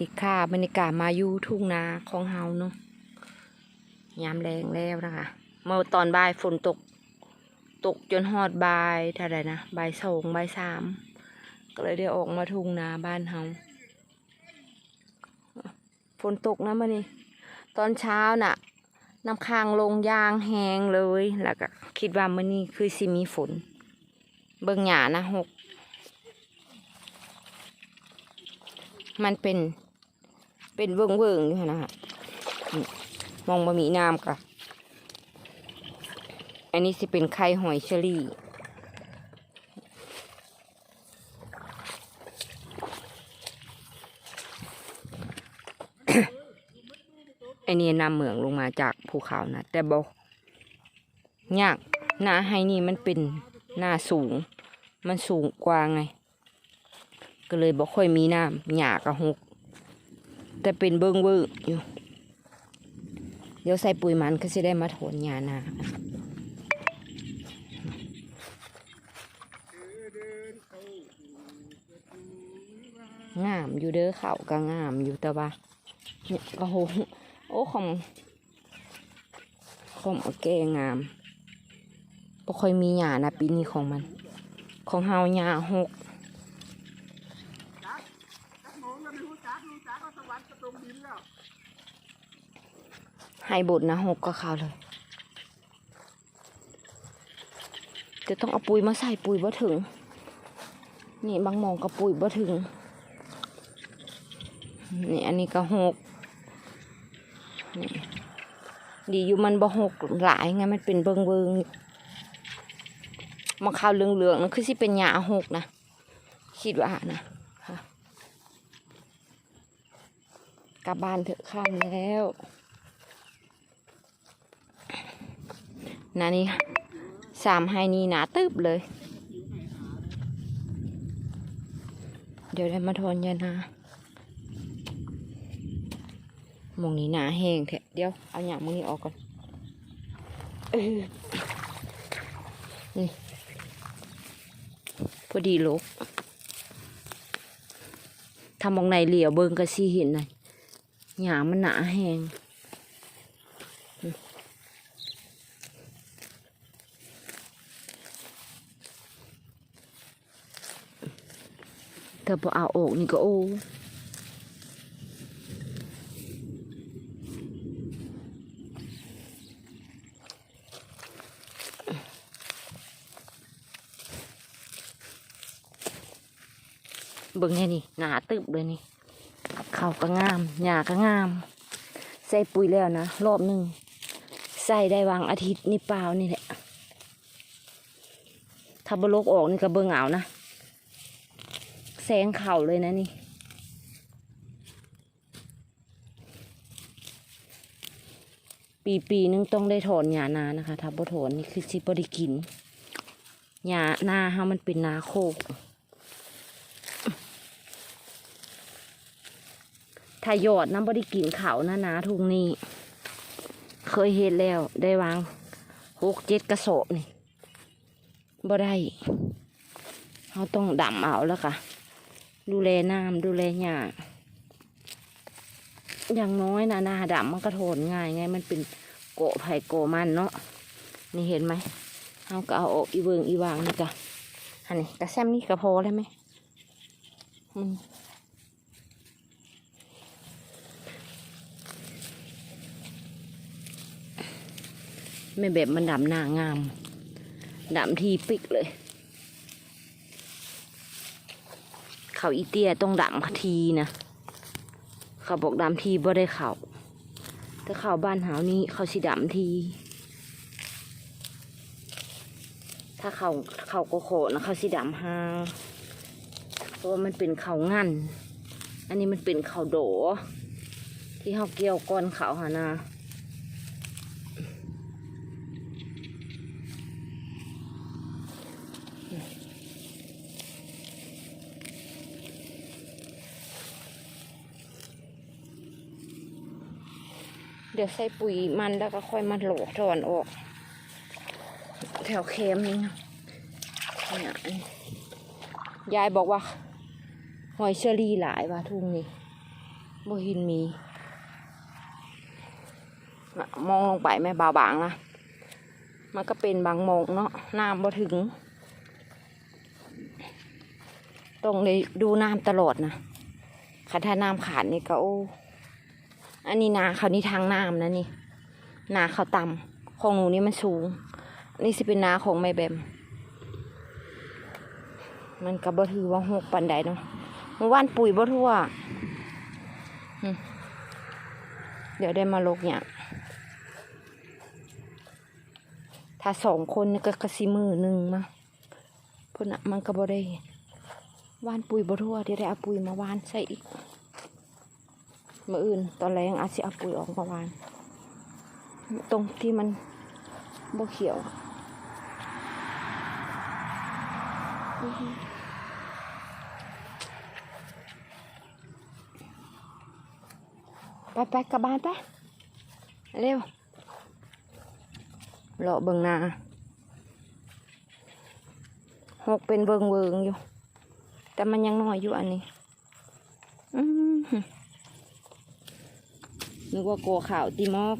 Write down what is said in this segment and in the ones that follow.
ติค่ะบรรยากาศมาอยู่ทุ่งนาของเฮาเนาะยามแรงแล้วนะคะ เมื่อตอนบ่ายฝนตก ตกจนฮอดบ่ายเท่าไรนะบ่ายสองบ่ายสามก็เลยได้ออกมาทุ่งนาบ้านเฮาฝนตกนะมื่อนี้ตอนเช้าน่ะน้ำค้างลงยางแห้งเลยแล้วก็คิดว่ามื่อนี้คือสิมีฝน เบิ่งหยานะหก มันเป็น เป็นเวิงเวิงอยู่นะฮะมองบะหมี่น้ำกะอันนี้สิเป็นไข่หอยเชอรี่อันนี้นำเหมืองลงมาจากภูเขานะแต่บอกยากหน้าให้นี่มันเป็นหน้าสูง มันสูงกว่าไง ก็เลยบอกค่อยมีน้ำหยากระหก แต่เป็นเบิ้งเบิ้งอยู่ เดี๋ยวใส่ปุ๋ยมันก็จะได้มาโถนหญ้านางามอยู่เด้อเขาก็งามอยู่แต่ว่าเนี่ยก็โหโอ้ของของแกงามบ่ค่อยมีหญ้านะปีนี้ของมัน ของเฮาหญ้าหก ให้บดนะหกก็เขาเลย จะต้องเอาปุ๋ยมาใส่ปุ๋ยบ่ถึง นี่บางมองก็ปุ๋ยบ่ถึง นี่อันนี้ก็หกนี่ดีอยู่มันบ่หกหลายไงมันเป็นเบิงเบิงมาข้าวเหลืองๆนั่นคือสิเป็นหญ้าหกนะ คิดว่านะค่ะกลับบ้านเถอะข้ามแล้ว นานี่สามไฮนี่หนาตึบเลย เดี๋ยวได้มาทอนยานา มองนี้หนาแห้งแท้เดี๋ยว เอาหยางมึงนี้ออกก่อนนี่พอดีลกทำมองในเหลี่ยวเบิงกระซีเห็นหน่อยหยางมันหนาแห้ง ถ้าพอเอาออกนี่ก็โอ้เบิ่งแน่นี่หนาตึบเลยนี่เขาก็งามหญ้าก็งาม ใส่ปุ๋ยแล้วนะ รอบหนึ่งใส่ได้วางอาทิตย์นี่เปล่านี่แหละถ้าบลกออกนี่ก็เบิ่งเอานะ แสงเข่าเลยนะนี่ ปีปีนึงต้องได้ถอนหญ้านานะคะถ้าบ่ถอนนี่คือสิบ่ได้กินหญ้านาเฮามันเป็นนาโคก ถ้าหยอดน้ำบ่ได้กินเขานะนาทุงนี้ เคยเห็นแล้วได้วางหกเจ็ดกระสอบนี่บ่ได้เราต้องดำเอาแล้วค่ะ ดูแลน้ำดูแลหญ้าอย่างน้อยนะนาดำมันก็โทนง่ายไง มันเป็นโกะไผ่โกะมันเนาะนี่เห็นไหมเอาก็เอาออกอีเวิงอีวางนี่กะอันนี้กระแซมนี่กระพอได้ไหมอืมไม่แบบมันดำหน้างามดำทีปิกเลย เขาอีเตียต้องดำทีนะเขาบอกดำทีบ่ได้เขาแต่เขาบ้านหาวนี้เขาสิดำที ถ้าเขาเขาโกโขนะเขาสิดำหางเพราะว่ามันเป็นเขางันอันนี้มันเป็นเขาโด ที่เขาเกี่ยวก้อนเขาหานา เดี๋ยวใส่ปุ๋ยมันแล้วก็ค่อยมาโหลกถอนออก แถวเค็มนี่นะเนี่ยยายบอกว่า หอยเชอรี่หลายว่ะทุ่งนี้บ่หินมี มองลงไปแม่บาบางนะ มันก็เป็นบางโมงเนาะ น้ำบ่ถึง ต้องเลยดูน้ำตลอดนะคันถ้าน้ำขาดนี่ก็โอ้ อันนี้นาเขานี่ทางน้ำนะนี่ นาเขาต่ำของหนูนี่มันสูง อันนี้สิเป็นนาของไม่แบม มันก็บ่ถือว่าหกปันใดเนาะเมื่อวานปุ๋ยบ่ทั่ว เดี๋ยวได้มาลกเนี่ย ถ้าสองคนก็กระสิมือหนึ่งมาพุ่นน่ะมันก็บ่ได้ว่านปุ๋ยบ่ทั่วเดี๋ยวได้เอาปุ๋ยมาว่านใส่อีก มื่ออื่นตอนแรงอาจสิเอาปุ๋ยออกมาหว่านตรงที่มันบ่เขียวไปไปกลับบ้านไปเร็วเลาะเบิงนาหกเป็นเบิงเวิงอยู่ แต่มันยังน้อยอยู่อันนี้ อืมหึ นึกว่าโกข่าวตีมอก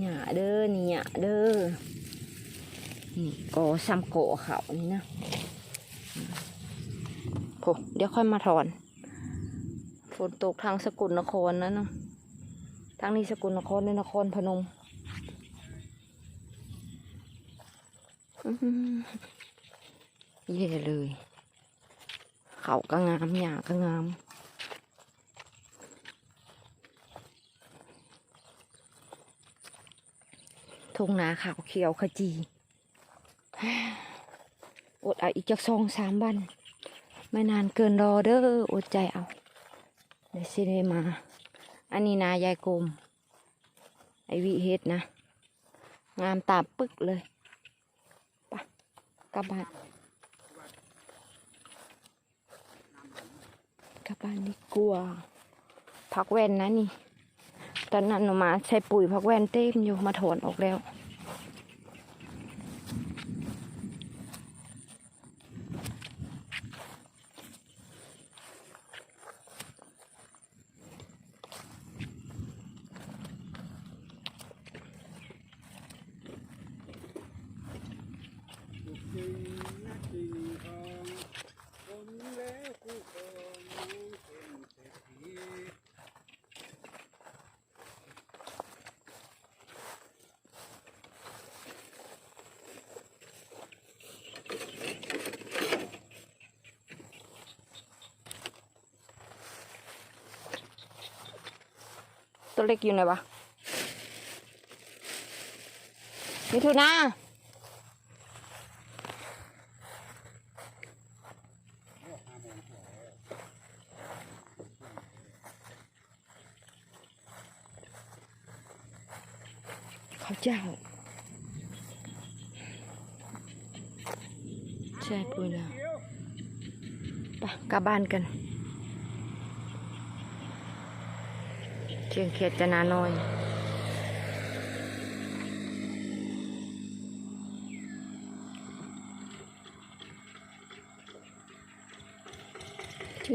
หยาเด้อนี่หยาเด้อนี่โกซ้ำโกข่าวนี่นะโผเดี๋ยวค่อยมาถอน ฝนตกทางสกลนครนะเนาะทางนี้สกลนครในนครพนมอื้อหือเย่เลย เขาก็งามหญ้าก็งาม ทุ่งนาขาวเขียวขจีอดเอาอีกจักสองสามวัน ไม่นานเกินรอเด้ออดใจเอาเดี๋ยวสิได้มา อันนี้นายายกลมไอวิเฮ็ดนะ งามตาปึกเลยปะกลับบ้านกลับบ้านดีกว่าพักแว่นนะนี่ ตอนนั้นหนูมาใช้ปุ๋ยพักแว่นเต็มอยู่มาถอนออกแล้ว ตัวเล็กอยู่ไหนวะมิถุนาเขาเจ้าใช่ปุ้ยแล้วไปกลับบ้านกัน ชียงเขียดจะนาน้อย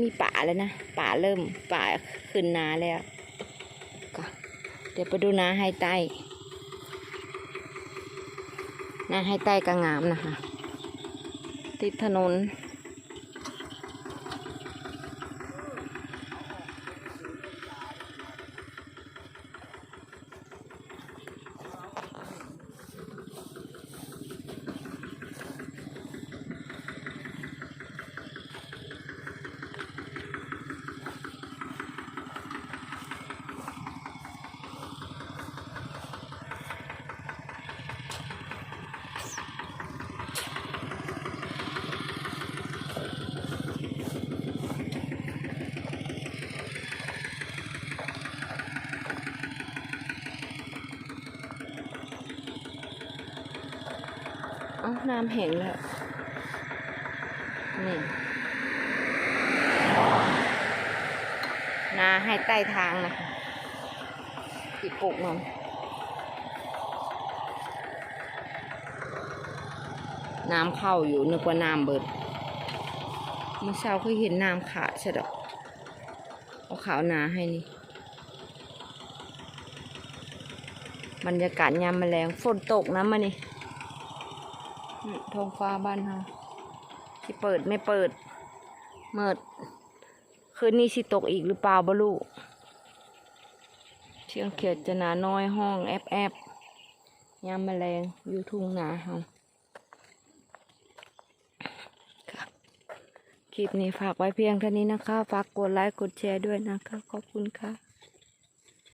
มีป่าแล้วนะ ป่าเริ่มป่าขึ้นนาแล้วก็เดี๋ยวไปดูนาให้ใต้นาให้ใต้ก็งามนะคะ ติดถนน เอ้าน้ำแห้งแล้ว นี่ นาให้ใต้ทางนะคะที่ปลูกมันน้ำเข้าอยู่นึกว่าน้ำเบิดเมื่อเช้าเคยเห็นน้ำขาดใช่ดอกเอาขาวนาให้นี่ บรรยากาศยามแมลงฝนตกนะมานี่ ท้องฟ้าบ้านเฮาสิเปิดไม่เปิดเมิดคืนนี้สิตกอีกหรือเปล่าบลูเชียงเขียดจะหนาน้อยห้องแอบแอบยามแมลงอยู่ทุ่งนาเฮาค่ะคลิปนี้ฝากไว้เพียงเท่านี้นะคะ ฝากกดไลค์ กดแชร์ด้วยนะคะ ขอบคุณค่ะ